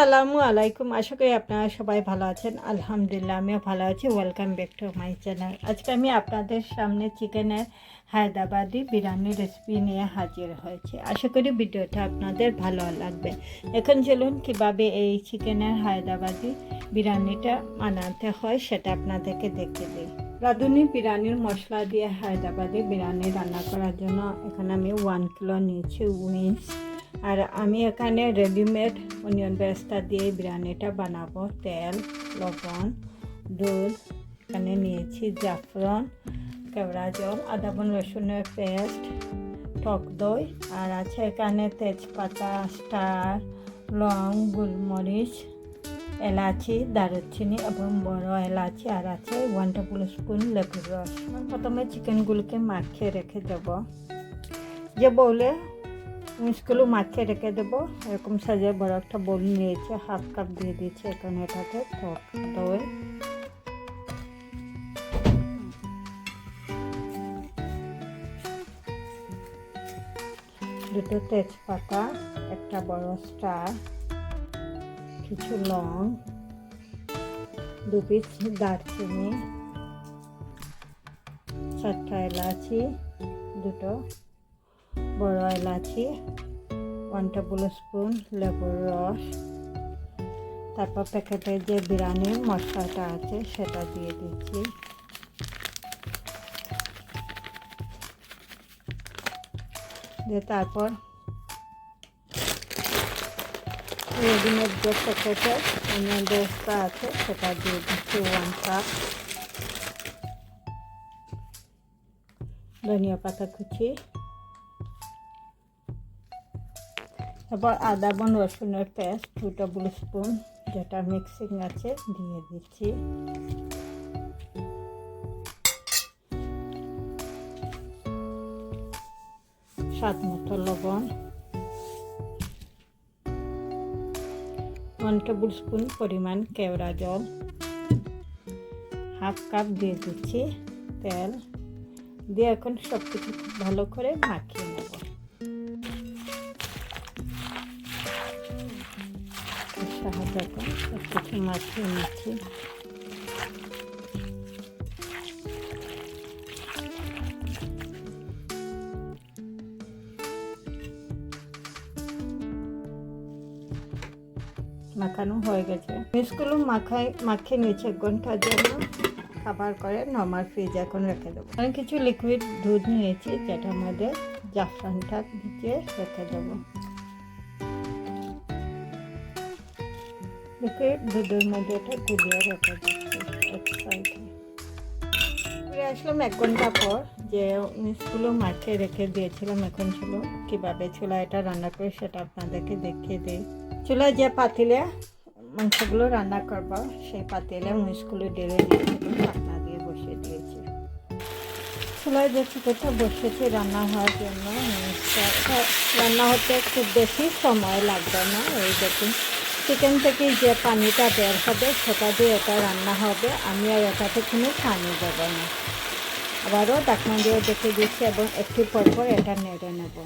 আসসালামু আলাইকুম। আশা করি আপনারা সবাই ভালো আছেন। আলহামদুলিল্লাহ, আমিও ভালো আছি। Welcome back to my channel আজকে আমি আপনাদের সামনে চিকেনের হায়দ্রাবাদি বিরিয়ানি রেসিপি নিয়ে হাজির হয়েছি। আশা করি ভিডিওটা আপনাদের ভালো লাগবে। এখন চলুন কীভাবে এই চিকেনের হায়দ্রাবাদি বিরিয়ানিটা বানাতে হয় সেটা আপনাদেরকে দেখে দিই। রাঁধুনি বিরিয়ানির মশলা দিয়ে হায়দ্রাবাদি বিরিয়ানি রান্না করার জন্য এখানে আমি ওয়ান কিলো নিয়েছি উইংস আর আমি এখানে রেডিমেড অনিয়ন বেরেস্তা দিয়ে বিরিয়ানিটা বানাবো। তেল, লবণ, দুধ, এখানে নিয়েছি জাফরন, কেওড়া জল, আদা বন রসুনের পেস্ট, টক দই, আর আছে এখানে তেজপাতা, স্টার, লং, গোলমরিচ, এলাচি, দারুচিনি এবং বড় এলাচি, আর আছে ওয়ান টেবিল স্পুন লেবুর রস। প্রথমে চিকেনগুলোকে মাখিয়ে রেখে দেবো। যে বলে মিক্সগুলো মাখিয়ে রেখে দেবো। এরকম সাজিয়ে বড় একটা বোল নিয়েছে, হাফ কাপ দিয়ে দিয়েছি এখানে এটাতে টক দই দুটো তেজপাতা, একটা বড় স্টার, কিছু লং, দু পিস দারচিনি, চারটা এলাচি, দুটো বড় এলাচি ওয়ান টেবিল স্পুন লেবুর রস, তারপর প্যাকেটে যে বিরিয়ানির মশলাটা আছে সেটা দিয়ে দিচ্ছি। দিয়ে তারপর রেডিমেড যে প্যাকেটে অনিয়ন বেস্তা আছে সেটা দিয়ে দিচ্ছি ওয়ান কাপ ধনিয়া পাতা কুচি এবার আদা বন রসুনের পেস্ট দু টেবিল স্পুন যেটা মিক্সিং আছে, দিয়ে দিচ্ছি। স্বাদ মতো লবণ। ওয়ান টেবিল স্পুন পরিমাণ কেওড়া জল। হাফ কাপ দিয়ে দিচ্ছি তেল। দিয়ে এখন সব কিছু ভালো করে মাখিয়ে সাহায্য কিছু মাখিয়ে নিচ্ছি মাখানো হয়ে গেছে। মিসগুলো মাখাই মাখিয়ে নিয়েছে এক ঘণ্টার জন্য। খাবার করে নর্মাল ফ্রিজ এখন রেখে দেবো। আমি কিছু লিকুইড দুধ নিয়েছি যেটার মধ্যে জাফরানটা ভিজিয়ে রেখে দেবো। লিকুইড দুধের মধ্যে এটা গুলিয়ে রেখে সাইডে ফিরে আসলাম এক ঘণ্টা পর যে মিসগুলো মাখিয়ে রেখে দিয়েছিলাম, এখন ছিল কীভাবে চুলা এটা রান্না করে সেটা আপনাদেরকে দেখিয়ে দিই। চুলায় যে পাতিলে, মাংসগুলো রান্না করব, সেই পাতিলে মিসগুলো ঢেলে দিয়েছিলাম ঢাকনা দিয়ে বসিয়ে দিয়েছি। চুলায় যে চিকেনটা বসেছি রান্না হওয়ার জন্য রান্না হতে খুব বেশি সময় লাগবে না, এই দেখুন। চিকেন থেকে যে পানিটা বের হবে, সেটা দিয়ে এটা রান্না হবে। আমি আর এটাতে কোনো পানি দেবো না। আবারও ঢাকনা দিয়ে দেখে দিচ্ছি এবং একটু পর পর এটা নেড়ে নেব।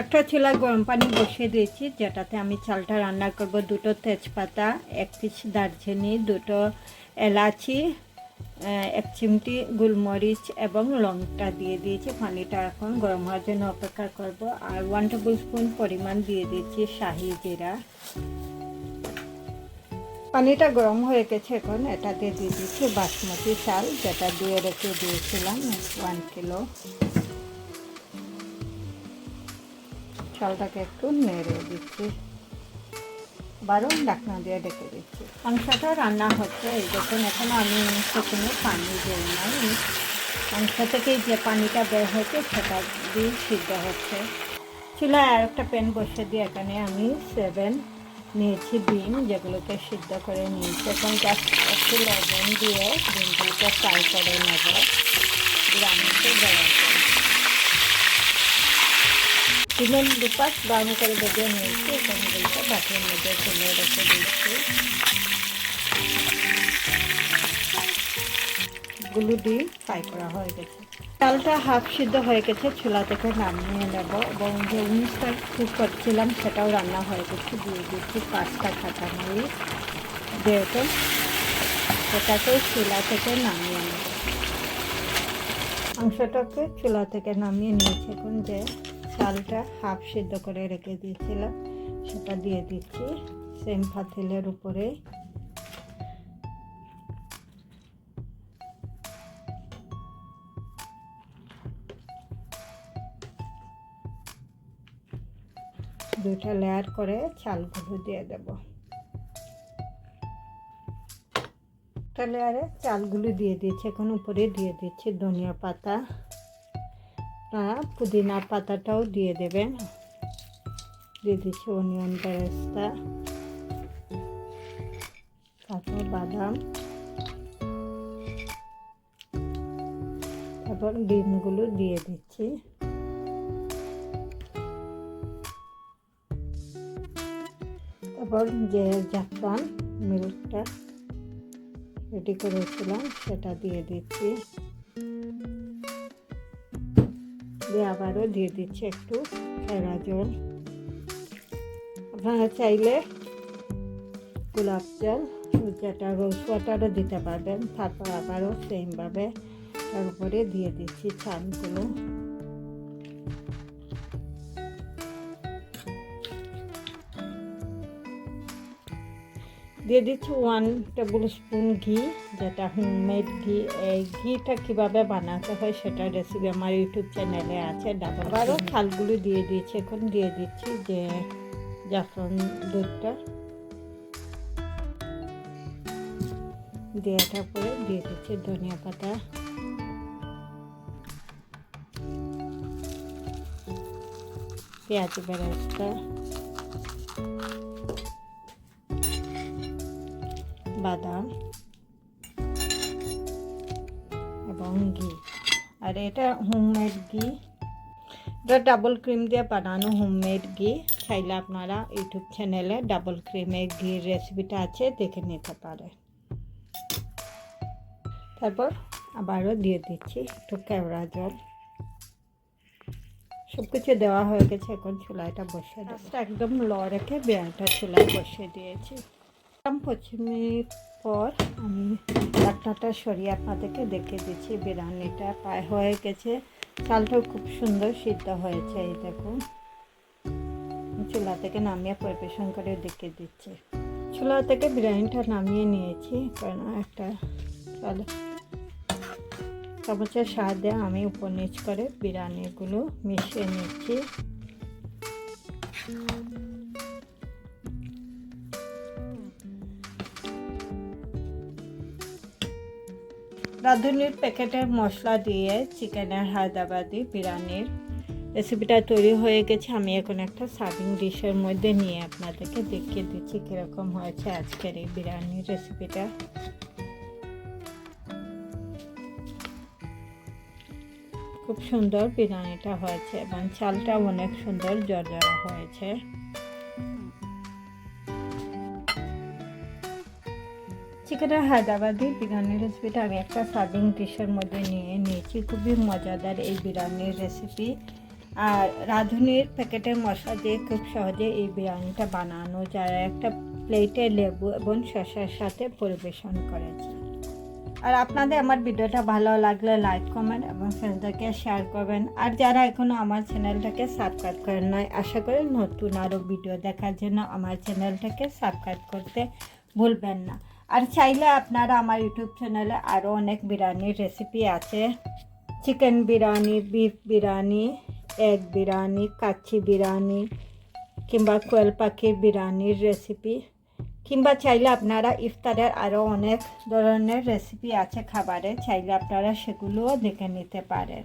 একটা চুলায় গরম পানি বসিয়ে দিয়েছি, যেটাতে আমি চালটা রান্না করব। দুটো তেজপাতা, এক পিস দারচিনি, দুটো এলাচি এক চিমটি গোলমরিচ এবং লংটা দিয়ে দিয়েছি। পানিটা এখন গরম হওয়ার জন্য অপেক্ষা করব। আর ওয়ান টেবিল স্পুন পরিমাণ দিয়ে দিয়েছি শাহি জিরা। পানিটা গরম হয়ে গেছে এখন। এটাতে দিয়ে দিচ্ছি বাসমতি চাল, যেটা দিয়ে রেখে দিয়েছিলাম ওয়ান কিলো চালটাকে একটু নেড়ে দিচ্ছি। বারো ডাকনা দিয়ে ডেকে দিচ্ছি। মাংসটা রান্না হচ্ছে, এই দেখুন, এখন আমি সেখানে পানি দিই নাই। মাংস থেকে যে পানিটা বের হয়েছে, সেটা দিয়ে সিদ্ধ হচ্ছে। চুলায় আর একটা প্যান বসে দিয়ে এখানে আমি সেভেন নিয়েছি ডিম যেগুলোকে সিদ্ধ করে নিয়েছি। এখন জাস্ট একটু লবণ দিয়ে ডিমগুলোকে ফ্রাই করে নেব। দেওয়ার জন্য ডিমের দুপাশ ব্রাউন করে বেঁধে নিয়েছি এখন এগুলোকে বাটির মধ্যে তুলে রেখে দিচ্ছি সবগুলো ডিম ফ্রাই করা হয়ে গেছে চালটা হাফ সিদ্ধ হয়ে গেছে চুলা থেকে নামিয়ে নেব এবং যে উনিশটা কুক করছিলাম সেটাও রান্না হয়ে গেছে দিয়ে দিচ্ছি পাঁচটা কাঁচা মরিচ যেহেতু সেটাকেও চুলা থেকে নামিয়ে নেব মাংসটাকে চুলা থেকে নামিয়ে নিয়েছি এখন যে চালটা হাফ সিদ্ধ করে রেখে দিয়েছিলাম। সেটা দিয়ে দিচ্ছি সেম পাতিলের উপরে। দুইটা লেয়ার করে চালগুলো দিয়ে দেব। একটা লেয়ারে চালগুলো দিয়ে দিয়েছি, এখন উপরে দিয়ে দিচ্ছি ধনিয়া পাতা। পুদিনা পাতাটাও দিয়ে দেবেন। দিয়ে দিচ্ছি অনিয়ন বেরেস্তা তারপর বাদাম, তারপর ডিমগুলো দিয়ে দিচ্ছি। তারপর যে জাফরান মিল্কটা রেডি করেছিলাম, সেটা দিয়ে দিচ্ছি। দিয়ে আবারও দিয়ে দিচ্ছি একটু ফেরা জল। আপনারা চাইলে গোলাপ জল, যেটা রোজ ওয়াটারও দিতে পারবেন, তারপর আবারও সেমভাবে তার উপরে দিয়ে দিচ্ছি চালগুলো দিয়ে দিচ্ছি ওয়ান টেবিল স্পুন ঘি যেটা হোমমেড ঘি। এই ঘিটা কীভাবে বানাতে হয় সেটা রেসিপি আমার ইউটিউব চ্যানেলে আছে। ডাবল আরও খালগুলো দিয়ে দিয়েছি এখন দিয়ে দিচ্ছি যে জাফরান দুধটা। দিয়ে তারপরে দিয়ে দিচ্ছি ধনিয়া পাতা। পেঁয়াজ বেরেস্তা। বাদাম এবং ঘি। আর এটা হোমমেড ঘি। এটা ডাবল ক্রিম দিয়ে বানানো হোমমেড ঘি। চাইলে আপনারা ইউটিউব চ্যানেলে ডাবল ক্রিমের ঘির রেসিপিটা আছে, দেখে নিতে পারে তারপর আবারও দিয়ে দিচ্ছি একটু কেওড়া জল। সব কিছু দেওয়া হয়ে গেছে, এখন চুলাইটা বসিয়ে দেবো। একদম ল রেখে বিয়ানটা চুলায় বসিয়ে দিয়েছি। পঁচিশ মিনিট পর আমি ডাক্তারটা সরিয়ে আপনাদেরকে দেখে দিচ্ছি। বিরিয়ানিটা প্রায় হয়ে গেছে। চালটাও খুব সুন্দর সিদ্ধ হয়েছে, এই দেখুন। চুলা থেকে নামিয়ে পরিবেশন করে দেখে দিচ্ছি। চুলা থেকে বিরিয়ানিটা নামিয়ে নিয়েছি, কারণ একটা চাল। চামচের সাহায্যে আমি উপর নিচ করে বিরিয়ানিগুলো মিশিয়ে নিচ্ছি। রাঁধুনির প্যাকেটের মশলা দিয়ে চিকেনের হায়দ্রাবাদি বিরিয়ানির রেসিপিটা তৈরি হয়ে গেছে। আমি এখন একটা সার্ভিং ডিশের মধ্যে নিয়ে আপনাদেরকে দেখিয়ে দিচ্ছি কীরকম হয়েছে আজকের এই বিরিয়ানির রেসিপিটা খুব সুন্দর বিরিয়ানিটা হয়েছে এবং চালটা অনেক সুন্দর, জর্জরা হয়েছে। চিকেনের হায়দ্রাবাদি বিরিয়ানির রেসিপিটা আমি একটা সার্ভিং ডিশের মধ্যে নিয়ে নিয়েছি। খুবই মজাদার এই বিরিয়ানির রেসিপি আর রাঁধুনির প্যাকেটের মশলা দিয়ে খুব সহজে এই বিরিয়ানিটা বানানো যায়। একটা প্লেটে লেবু এবং শসার সাথে পরিবেশন করেছি আর আপনাদের আমার ভিডিওটা ভালো লাগলে লাইক কমেন্ট এবং ফ্রেন্ডদেরকে শেয়ার করবেন। আর যারা এখনও আমার চ্যানেলটাকে সাবস্ক্রাইব করেন নয় আশা করি নতুন আরও ভিডিও দেখার জন্য আমার চ্যানেলটাকে সাবস্ক্রাইব করতে ভুলবেন না। আর চাইলে আপনারা আমার ইউটিউব চ্যানেলে আরও অনেক বিরিয়ানির রেসিপি আছে। Chicken biryani beef biryani egg biryani, kacchi biryani কিংবা কোয়েল পাখির বিরিয়ানির রেসিপি কিংবা চাইলে আপনারা ইফতারের আরও অনেক ধরনের রেসিপি আছে খাবারে, চাইলে আপনারা সেগুলোও দেখে নিতে পারেন।